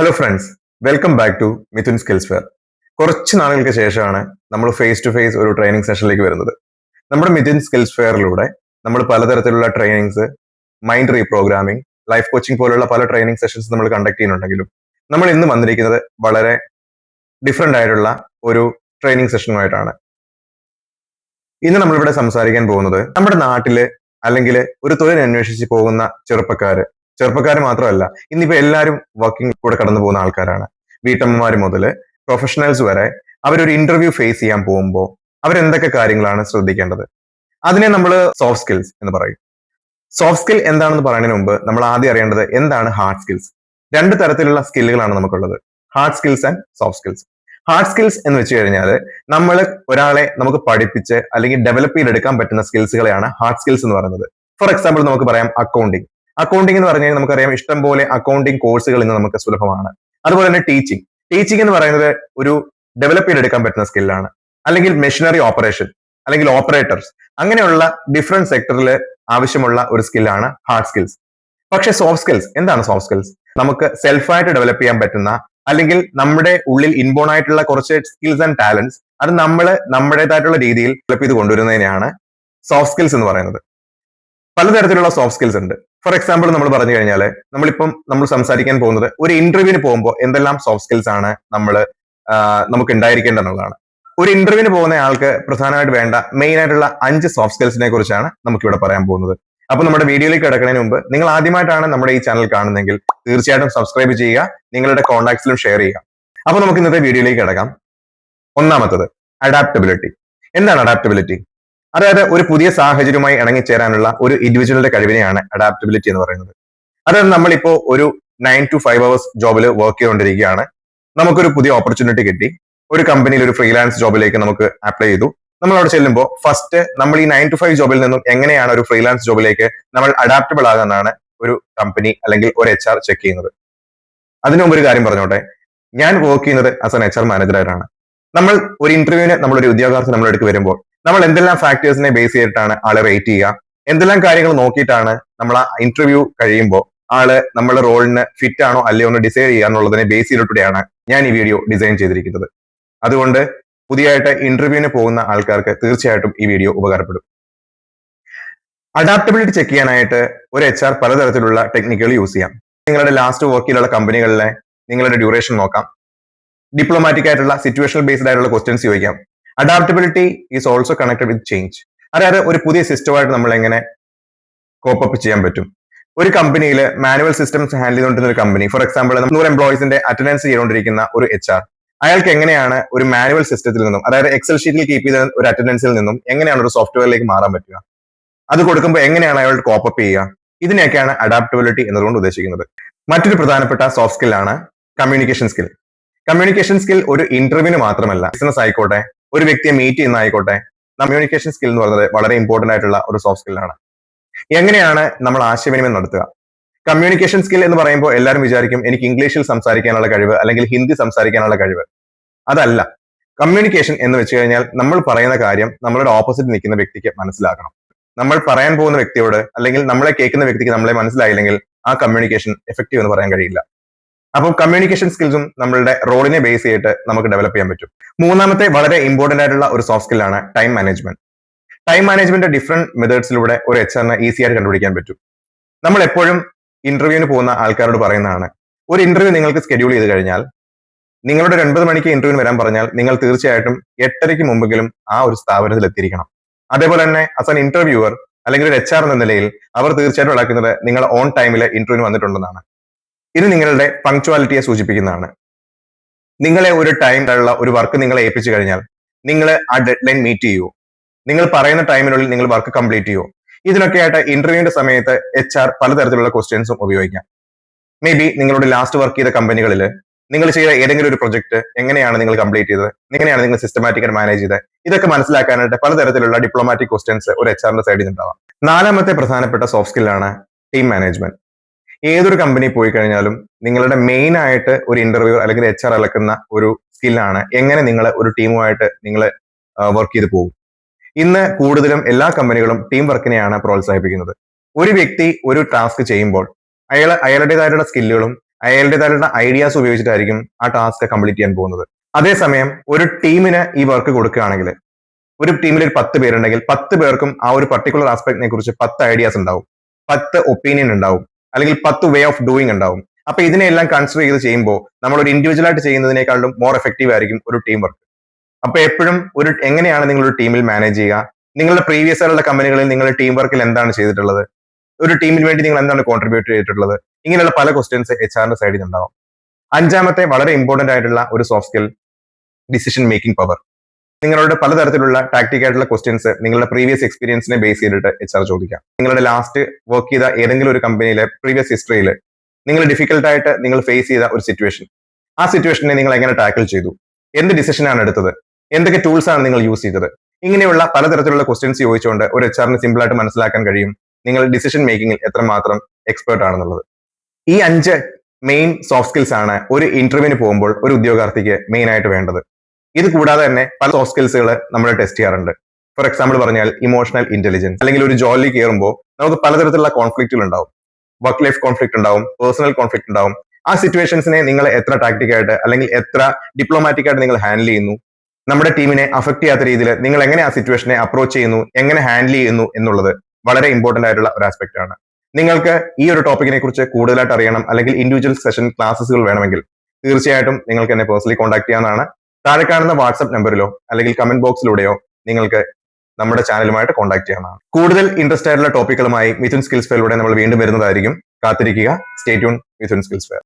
Hello friends welcome back to Mithun skills fair കുറച്ച് നാളുകൾക്ക് ശേഷമാണ് നമ്മൾ ഫേസ് ടു ഫേസ് ഒരു ട്രെയിനിങ് സെഷനിലേക്ക് വരുന്നത്. നമ്മുടെ മിഥുൻ സ്കിൽസ് ഫെയറിലൂടെ നമ്മൾ പലതരത്തിലുള്ള trainings mind reprogramming life coaching പോലുള്ള പല ട്രെയിനിങ് സെഷൻസ് നമ്മൾ കണ്ടക്ട് ചെയ്യുന്നുണ്ടെങ്കിലും നമ്മൾ ഇന്ന് വന്നിരിക്കുന്നത് വളരെ ഡിഫറെന്റ് ആയിട്ടുള്ള ഒരു ട്രെയിനിങ് സെഷനുമായിട്ടാണ് ഇന്ന് നമ്മളിവിടെ സംസാരിക്കാൻ പോകുന്നത് നമ്മുടെ നാട്ടിൽ അല്ലെങ്കിൽ ഒരു തൊഴിൽ അന്വേഷിച്ച് പോകുന്ന ചെറുപ്പക്കാര് ചെറുപ്പക്കാർ മാത്രമല്ല ഇന്നിപ്പോ എല്ലാവരും വർക്കിംഗ് കൂടെ കടന്നു പോകുന്ന ആൾക്കാരാണ്. വീട്ടമ്മമാർ മുതൽ പ്രൊഫഷണൽസ് വരെ അവരൊരു ഇന്റർവ്യൂ ഫേസ് ചെയ്യാൻ പോകുമ്പോൾ അവരെന്തൊക്കെ കാര്യങ്ങളാണ് ശ്രദ്ധിക്കേണ്ടത്? അതിനെ നമ്മൾ സോഫ്റ്റ് സ്കിൽസ് എന്ന് പറയും. സോഫ്റ്റ് സ്കിൽ എന്താണെന്ന് പറയുന്നതിന് മുമ്പ് നമ്മൾ ആദ്യം അറിയേണ്ടത് എന്താണ് ഹാർഡ് സ്കിൽസ് രണ്ട് തരത്തിലുള്ള സ്കില്ലുകളാണ് നമുക്കുള്ളത്. Hard skills and soft skills hard skills എന്ന് വെച്ച് കഴിഞ്ഞാൽ നമ്മൾ ഒരാളെ നമുക്ക് പഠിപ്പിച്ച് അല്ലെങ്കിൽ ഡെവലപ്പ് ചെയ്തെടുക്കാൻ പറ്റുന്ന സ്കിൽസുകളെയാണ് ഹാർഡ് സ്കിൽസ് എന്ന് പറയുന്നത്. ഫോർ എക്സാമ്പിൾ നമുക്ക് പറയാം അക്കൗണ്ടിങ് അക്കൗണ്ടിംഗ് എന്ന് പറഞ്ഞാൽ നമുക്കറിയാം ഇഷ്ടം പോലെ അക്കൗണ്ടിംഗ് കോഴ്സുകൾ ഇന്ന് നമുക്ക് സുലഭമാണ്. അതുപോലെ തന്നെ ടീച്ചിങ് ടീച്ചിങ് എന്ന് പറയുന്നത് ഒരു ഡെവലപ്പ് ചെയ്തെടുക്കാൻ പറ്റുന്ന സ്കില്ലാണ് അല്ലെങ്കിൽ മെഷീനറി ഓപ്പറേഷൻ അല്ലെങ്കിൽ ഓപ്പറേറ്റേഴ്സ് അങ്ങനെയുള്ള ഡിഫറെന്റ് സെക്ടറിൽ ആവശ്യമുള്ള ഒരു സ്കില്ലാണ് ഹാർഡ് സ്കിൽസ് പക്ഷേ സോഫ്റ്റ് സ്കിൽസ് എന്താണ് സോഫ്റ്റ് സ്കിൽസ് നമുക്ക് സെൽഫായിട്ട് ഡെവലപ്പ് ചെയ്യാൻ പറ്റുന്ന അല്ലെങ്കിൽ നമ്മുടെ ഉള്ളിൽ ഇൻബോൺ ആയിട്ടുള്ള കുറച്ച് സ്കിൽസ് ആൻഡ് ടാലൻസ് അത് നമ്മൾ നമ്മുടേതായിട്ടുള്ള രീതിയിൽ ഡെവലപ്പ് ചെയ്ത് കൊണ്ടുവരുന്നതിനെയാണ് സോഫ്റ്റ് സ്കിൽസ് എന്ന് പറയുന്നത്. പലതരത്തിലുള്ള സോഫ്റ്റ് സ്കിൽസ് ഉണ്ട്. ഫോർ എക്സാമ്പിൾ നമ്മൾ പറഞ്ഞു കഴിഞ്ഞാൽ നമ്മളിപ്പം നമ്മൾ സംസാരിക്കാൻ പോകുന്നത് ഒരു ഇന്റർവ്യൂവിന് പോകുമ്പോൾ എന്തെല്ലാം സോഫ്റ്റ് സ്കിൽസ് ആണ് നമ്മൾ നമുക്ക് ഉണ്ടായിരിക്കേണ്ടതെന്നുള്ളതാണ് ഒരു ഇന്റർവ്യൂവിന് പോകുന്ന ആൾക്ക് പ്രധാനമായിട്ട് വേണ്ട മെയിൻ ആയിട്ടുള്ള അഞ്ച് സോഫ്റ്റ് സ്കിൽസിനെ കുറിച്ചാണ് നമുക്കിവിടെ പറയാൻ പോകുന്നത്. അപ്പൊ നമ്മുടെ വീഡിയോയിലേക്ക് കിടക്കുന്നതിന് മുമ്പ് നിങ്ങൾ ആദ്യമായിട്ടാണ് നമ്മുടെ ഈ ചാനൽ കാണുന്നതെങ്കിൽ തീർച്ചയായിട്ടും സബ്സ്ക്രൈബ് ചെയ്യുക നിങ്ങളുടെ കോൺടാക്ട്സിലും ഷെയർ ചെയ്യുക. അപ്പൊ നമുക്ക് ഇന്നത്തെ വീഡിയോയിലേക്ക് കിടക്കാം. ഒന്നാമത്തത് അഡാപ്റ്റബിലിറ്റി എന്താണ് അഡാപ്റ്റബിലിറ്റി അതായത് ഒരു പുതിയ സാഹചര്യവുമായി ഇണങ്ങിച്ചേരാനുള്ള ഒരു ഇൻഡിവിജ്വലിന്റെ കഴിവിനെയാണ് അഡാപ്റ്റബിലിറ്റി എന്ന് പറയുന്നത്. അതായത് നമ്മളിപ്പോ ഒരു നയൻ ടു ഫൈവ് അവേഴ്സ് ജോബിൽ വർക്ക് ചെയ്തുകൊണ്ടിരിക്കുകയാണ് നമുക്കൊരു പുതിയ ഓപ്പർച്യൂണിറ്റി കിട്ടി. ഒരു കമ്പനിയിൽ ഒരു ഫ്രീലാൻസ് ജോബിലേക്ക് നമുക്ക് അപ്ലൈ ചെയ്തു. നമ്മൾ അവിടെ ചെല്ലുമ്പോൾ ഫസ്റ്റ് നമ്മൾ ഈ നയൻ ടു ഫൈവ് ജോബിൽ നിന്നും എങ്ങനെയാണ് ഒരു ഫ്രീലാൻസ് ജോബിലേക്ക് നമ്മൾ അഡാപ്റ്റബിൾ ആകുന്നതാണ് ഒരു കമ്പനി അല്ലെങ്കിൽ ഒരു എച്ച് ആർ ചെക്ക് ചെയ്യുന്നത്. അതിനു മുമ്പ് ഒരു കാര്യം പറഞ്ഞോട്ടെ. ഞാൻ വർക്ക് ചെയ്യുന്നത് ആസ് എൻ എച്ച് ആർ മാനേജറായിട്ടാണ് നമ്മൾ ഒരു ഇന്റർവ്യൂവിന് നമ്മളൊരു ഉദ്യോഗാർത്ഥി നമ്മളെടുക്ക് വരുമ്പോൾ നമ്മൾ എന്തെല്ലാം ഫാക്ടേഴ്സിനെ ബേസ് ചെയ്തിട്ടാണ് ആളെ റേറ്റ് ചെയ്യുക? എന്തെല്ലാം കാര്യങ്ങൾ നോക്കിയിട്ടാണ് നമ്മൾ ആ ഇന്റർവ്യൂ കഴിയുമ്പോൾ ആൾ നമ്മുടെ റോളിന് ഫിറ്റ് ആണോ അല്ലയോ എന്ന് ഡിസൈഡ് ചെയ്യുക എന്നുള്ളതിനെ ബേസ് ചെയ്തിട്ടൂടെയാണ് ഞാൻ ഈ വീഡിയോ ഡിസൈൻ ചെയ്തിരിക്കുന്നത്. അതുകൊണ്ട് പുതിയതായിട്ട് ഇന്റർവ്യൂവിന് പോകുന്ന ആൾക്കാർക്ക് തീർച്ചയായിട്ടും ഈ വീഡിയോ ഉപകാരപ്പെടും. അഡാപ്റ്റബിലിറ്റി ചെക്ക് ചെയ്യാനായിട്ട് ഒരു എച്ച് ആർ പലതരത്തിലുള്ള ടെക്നിക്കുകൾ യൂസ് ചെയ്യാം. നിങ്ങളുടെ ലാസ്റ്റ് വർക്കിലുള്ള കമ്പനികളിലെ നിങ്ങളുടെ ഡ്യൂറേഷൻ നോക്കാം. ഡിപ്ലോമാറ്റിക് ആയിട്ടുള്ള സിറ്റുവേഷണൽ ബേസ്ഡ് ആയിട്ടുള്ള ക്വസ്റ്റ്യൻസ് ചോദിക്കാം. Adaptability is also connected with change അതായത് ഒരു പുതിയ സിസ്റ്റമായിട്ട് നമ്മൾ എങ്ങനെ കോപ്പപ്പ് ചെയ്യാൻ പറ്റും. ഒരു കമ്പനിയിൽ മാനുവൽ സിസ്റ്റംസ് ഹാൻഡിൽ ചെയ്തുകൊണ്ടിരുന്ന ഒരു കമ്പനി ഫോർ എക്സാമ്പിൾ നൂറ് എംപ്ലോയീസിന്റെ അറ്റൻഡൻസ് ചെയ്തുകൊണ്ടിരിക്കുന്ന ഒരു എച്ച് ആർ അയാൾക്ക് എങ്ങനെയാണ് ഒരു മാനുവൽ സിസ്റ്റത്തിൽ നിന്നും അതായത് എക്സൽ ഷീറ്റിൽ കീപ്പ് ചെയ്ത ഒരു അറ്റൻഡൻസിൽ നിന്നും എങ്ങനെയാണ് ഒരു സോഫ്റ്റ്വെയറിലേക്ക് മാറാൻ പറ്റുക? അത് കൊടുക്കുമ്പോൾ എങ്ങനെയാണ് അയാൾ കോപ്പപ്പ് ചെയ്യുക? ഇതിനെയൊക്കെയാണ് അഡാപ്റ്റബിലിറ്റി എന്നതുകൊണ്ട് ഉദ്ദേശിക്കുന്നത്. മറ്റൊരു പ്രധാനപ്പെട്ട സോഫ്റ്റ് സ്കില്ലാണ് കമ്മ്യൂണിക്കേഷൻ സ്കിൽ കമ്മ്യൂണിക്കേഷൻ സ്കിൽ ഒരു ഇന്റർവ്യൂവിന് മാത്രമല്ല ബിസിനസ് ആയിക്കോട്ടെ ഒരു വ്യക്തിയെ മീറ്റ് ചെയ്യുന്ന ആയിക്കോട്ടെ കമ്മ്യൂണിക്കേഷൻ സ്കിൽ എന്ന് പറയുന്നത് വളരെ ഇമ്പോർട്ടന്റ് ആയിട്ടുള്ള ഒരു സോഫ്റ്റ് സ്കില്ലാണ് എങ്ങനെയാണ് നമ്മൾ ആശയവിനിമയം നടത്തുക? കമ്മ്യൂണിക്കേഷൻ സ്കിൽ എന്ന് പറയുമ്പോൾ എല്ലാവരും വിചാരിക്കും എനിക്ക് ഇംഗ്ലീഷിൽ സംസാരിക്കാനുള്ള കഴിവ് അല്ലെങ്കിൽ ഹിന്ദി സംസാരിക്കാനുള്ള കഴിവ്. അതല്ല. കമ്മ്യൂണിക്കേഷൻ എന്ന് വെച്ച് കഴിഞ്ഞാൽ നമ്മൾ പറയുന്ന കാര്യം നമ്മളുടെ ഓപ്പോസിറ്റ് നിൽക്കുന്ന വ്യക്തിക്ക് മനസ്സിലാക്കണം. നമ്മൾ പറയാൻ പോകുന്ന വ്യക്തിയോട് അല്ലെങ്കിൽ നമ്മളെ കേൾക്കുന്ന വ്യക്തിക്ക് നമ്മളെ മനസ്സിലായില്ലെങ്കിൽ ആ കമ്മ്യൂണിക്കേഷൻ എഫക്റ്റീവ് എന്ന് പറയാൻ കഴിയില്ല. അപ്പം കമ്മ്യൂണിക്കേഷൻ സ്കിൽസും നമ്മളുടെ റോളിനെ ബേസ് ചെയ്തിട്ട് നമുക്ക് ഡെവലപ്പ് ചെയ്യാൻ പറ്റും. മൂന്നാമത്തെ വളരെ ഇമ്പോർട്ടന്റ് ആയിട്ടുള്ള ഒരു soft സ്കില്ലാണ് time management time management different മെത്തേഡ്സിലൂടെ ഒരു എച്ച് ആറിനെ ഈസി ആയിട്ട് കണ്ടുപിടിക്കാൻ പറ്റും. നമ്മൾ എപ്പോഴും ഇന്റർവ്യൂവിന് പോകുന്ന ആൾക്കാരോട് പറയുന്നതാണ് ഒരു ഇന്റർവ്യൂ നിങ്ങൾക്ക് സ്കെഡ്യൂൾ ചെയ്ത് കഴിഞ്ഞാൽ നിങ്ങളുടെ ഒരു ഒൻപത് മണിക്ക് ഇന്റർവ്യൂവിന് വരാൻ പറഞ്ഞാൽ നിങ്ങൾ തീർച്ചയായിട്ടും എട്ടരയ്ക്ക് മുമ്പെങ്കിലും ആ ഒരു സ്ഥാപനത്തിൽ എത്തിയിരിക്കണം. അതേപോലെ തന്നെ ആസ് ആൻ ഇന്റർവ്യൂവർ അല്ലെങ്കിൽ ഒരു എച്ച് ആർ എന്ന നിലയിൽ അവർ തീർച്ചയായിട്ടും ഇളക്കുന്നത് നിങ്ങൾ ഓൺ ടൈമിൽ ഇന്റർവ്യൂവിന് വന്നിട്ടുണ്ടെന്നാണ്. ഇത് നിങ്ങളുടെ പങ്ക്ച്വാലിറ്റിയെ സൂചിപ്പിക്കുന്നതാണ്. നിങ്ങളെ ഒരു ടൈം ടൈമിലുള്ള ഒരു വർക്ക് നിങ്ങളെ ഏൽപ്പിച്ചു കഴിഞ്ഞാൽ നിങ്ങൾ ആ ഡെഡ് ലൈൻ മീറ്റ് ചെയ്യുമോ നിങ്ങൾ പറയുന്ന ടൈമിനുള്ളിൽ നിങ്ങൾ വർക്ക് കംപ്ലീറ്റ് ചെയ്യുമോ ഇതിനൊക്കെ ആയിട്ട് ഇന്റർവ്യൂവിന്റെ സമയത്ത് എച്ച് ആർ പലതരത്തിലുള്ള ക്വസ്റ്റ്യൻസും ഉപയോഗിക്കാം. മേ ബി നിങ്ങളുടെ ലാസ്റ്റ് വർക്ക് ചെയ്ത കമ്പനികളിൽ നിങ്ങൾ ചെയ്ത ഏതെങ്കിലും ഒരു പ്രൊജക്ട് എങ്ങനെയാണ് നിങ്ങൾ കംപ്ലീറ്റ് ചെയ്തത്? എങ്ങനെയാണ് നിങ്ങൾ സിസ്റ്റമാറ്റിക്കായി മാനേജ് ചെയ്തത്? ഇതൊക്കെ മനസ്സിലാക്കാനായിട്ട് പലതരത്തിലുള്ള ഡിപ്ലോമാറ്റിക് ക്വസ്റ്റ്യൻസ് ഒരു എച്ച് ആറിന്റെ സൈഡിൽ ഉണ്ടാവാം നാലാമത്തെ പ്രധാനപ്പെട്ട സോഫ്റ്റ് സ്കില്ലാണ് ടീം മാനേജ്മെന്റ് ഏതൊരു കമ്പനി പോയി കഴിഞ്ഞാലും നിങ്ങളുടെ മെയിൻ ആയിട്ട് ഒരു ഇന്റർവ്യൂ അല്ലെങ്കിൽ എച്ച് ആർ അലക്കുന്ന ഒരു സ്കില്ലാണ് എങ്ങനെ നിങ്ങൾ ഒരു ടീമുമായിട്ട് നിങ്ങൾ വർക്ക് ചെയ്ത് പോകും. ഇന്ന് കൂടുതലും എല്ലാ കമ്പനികളും ടീം വർക്കിനെയാണ് പ്രോത്സാഹിപ്പിക്കുന്നത്. ഒരു വ്യക്തി ഒരു ടാസ്ക് ചെയ്യുമ്പോൾ അയാൾ അയാളുടേതായിട്ടുള്ള സ്കില്ലുകളും അയാളുടേതായിട്ടുള്ള ഐഡിയാസ് ഉപയോഗിച്ചിട്ടായിരിക്കും ആ ടാസ്ക് കംപ്ലീറ്റ് ചെയ്യാൻ പോകുന്നത്. അതേസമയം ഒരു ടീമിന് ഈ വർക്ക് കൊടുക്കുകയാണെങ്കിൽ ഒരു ടീമിൽ ഒരു പത്ത് പേരുണ്ടെങ്കിൽ പത്ത് പേർക്കും ആ ഒരു പർട്ടിക്കുലർ ആസ്പെക്ടിനെ കുറിച്ച് പത്ത് ഐഡിയാസ് ഉണ്ടാവും. പത്ത് ഒപ്പീനിയൻ ഉണ്ടാവും. അല്ലെങ്കിൽ പത്ത് വേ ഓഫ് ഡൂയിങ് ഉണ്ടാവും. അപ്പൊ ഇതിനെല്ലാം കൺസിഡർ ചെയ്ത് ചെയ്യുമ്പോൾ നമ്മൾ ഒരു ഇൻഡിവിജ്വൽ ആയിട്ട് ചെയ്യുന്നതിനേക്കാളും മോർ എഫക്റ്റീവ് ആയിരിക്കും ഒരു ടീം വർക്ക് അപ്പൊ എപ്പോഴും ഒരു എങ്ങനെയാണ് നിങ്ങൾ ഒരു ടീമിൽ മാനേജ് ചെയ്യുക? നിങ്ങളുടെ പ്രീവിയസ് ആയിട്ടുള്ള കമ്പനികളിൽ നിങ്ങൾ ടീം വർക്കിൽ എന്താണ് ചെയ്തിട്ടുള്ളത്? ഒരു ടീമിന് വേണ്ടി നിങ്ങൾ എന്താണ് കോൺട്രിബ്യൂട്ട് ചെയ്തിട്ടുള്ളത്? ഇങ്ങനെയുള്ള പല ക്വസ്റ്റ്യൻസ് എച്ച് ആറിന്റെ സൈഡിൽ ഉണ്ടാവും. അഞ്ചാമത്തെ വളരെ ഇമ്പോർട്ടന്റ് ആയിട്ടുള്ള ഒരു soft skill decision making power നിങ്ങളുടെ പലതരത്തിലുള്ള ടാക്ടിക് ആയിട്ടുള്ള ക്വസ്റ്റ്യൻസ് നിങ്ങളുടെ പ്രീവിയസ് എക്സ്പീരിയൻസിനെ ബേസ് ചെയ്തിട്ട് എച്ച് ആർ ചോദിക്കാം. നിങ്ങളുടെ ലാസ്റ്റ് വർക്ക് ചെയ്ത ഏതെങ്കിലും ഒരു കമ്പനിയിലെ പ്രീവിയസ് ഹിസ്റ്ററിയിൽ നിങ്ങൾ ഡിഫിക്കൽട്ടായിട്ട് നിങ്ങൾ ഫേസ് ചെയ്ത ഒരു സിറ്റുവേഷൻ ആ സിറ്റുവേഷനെ നിങ്ങൾ എങ്ങനെ ടാക്കിൾ ചെയ്തു? എന്ത് ഡിസിഷനാണ് എടുത്തത്? എന്തൊക്കെ ടൂൾസ് ആണ് നിങ്ങൾ യൂസ് ചെയ്തത്? ഇങ്ങനെയുള്ള പലതരത്തിലുള്ള ക്വസ്റ്റ്യൻസ് ചോദിച്ചുകൊണ്ട് ഒരു എച്ച് ആറിന് സിമ്പിളായിട്ട് മനസ്സിലാക്കാൻ കഴിയും നിങ്ങൾ ഡിസിഷൻ മേക്കിംഗിൽ എത്രമാത്രം എക്സ്പേർട്ട് ആണെന്നുള്ളത്. ഈ അഞ്ച് മെയിൻ സോഫ്റ്റ് സ്കിൽസ് ആണ് ഒരു ഇന്റർവ്യൂവിന് പോകുമ്പോൾ ഒരു ഉദ്യോഗാർത്ഥിക്ക് മെയിൻ ആയിട്ട് വേണ്ടത്. ഇത് കൂടാതെ തന്നെ പല സോഫ്റ്റ് സ്കിൽസുകൾ നമ്മൾ ടെസ്റ്റ് ചെയ്യാറുണ്ട്. ഫോർ എക്സാമ്പിൾ പറഞ്ഞാൽ ഇമോഷണൽ ഇന്റലിജൻസ് അല്ലെങ്കിൽ ഒരു ജോലി കയറുമ്പോൾ നമുക്ക് പലതരത്തിലുള്ള കോൺഫ്ലിക്റ്റുകൾ ഉണ്ടാവും. വർക്ക് ലൈഫ് കോൺഫ്ലിക്ട് ഉണ്ടാവും പേഴ്സണൽ കോൺഫ്ലിക്ട് ഉണ്ടാവും. ആ സിറ്റുവേഷൻസിനെ നിങ്ങൾ എത്ര ടാക്ടിക്കായിട്ട് അല്ലെങ്കിൽ എത്ര ഡിപ്ലോമാറ്റിക് ആയിട്ട് നിങ്ങൾ ഹാൻഡിൽ ചെയ്യുന്നു നമ്മുടെ ടീമിനെ അഫക്ട് ചെയ്യാത്ത രീതിയിൽ നിങ്ങൾ എങ്ങനെ ആ സിറ്റുവേഷനെ അപ്രോച്ച് ചെയ്യുന്നു എങ്ങനെ ഹാൻഡിൽ ചെയ്യുന്നു എന്നുള്ളത് വളരെ ഇമ്പോർട്ടന്റ് ആയിട്ടുള്ള ഒരു ആസ്പെക്ട് ആണ്. നിങ്ങൾക്ക് ഈ ഒരു ടോപ്പിക്കിനെ കുറിച്ച് കൂടുതലായിട്ട് അറിയണം അല്ലെങ്കിൽ ഇൻഡിവിജ്വൽ സെഷൻ ക്ലാസ്സുകൾ വേണമെങ്കിൽ തീർച്ചയായിട്ടും നിങ്ങൾക്ക് എന്നെ പേഴ്സണലി കോൺടാക്ട് ചെയ്യാവുന്നതാണ്. താഴെ കാണുന്ന വാട്സ്ആപ്പ് നമ്പറിലോ അല്ലെങ്കിൽ കമന്റ് ബോക്സിലൂടെയോ നിങ്ങൾക്ക് നമ്മുടെ ചാനലുമായിട്ട് കോൺടാക്ട് ചെയ്യാവുന്നതാണ്. കൂടുതൽ ഇൻട്രസ്റ്റ് ആയിട്ടുള്ള ടോപ്പിക്കുകളുമായി മിഥുൻ സ്കിൽസ് ഫെയറിലൂടെ നമ്മൾ വീണ്ടും വരുന്നതായിരിക്കും. കാത്തിരിക്കുക. Stay tune Mithun skills fair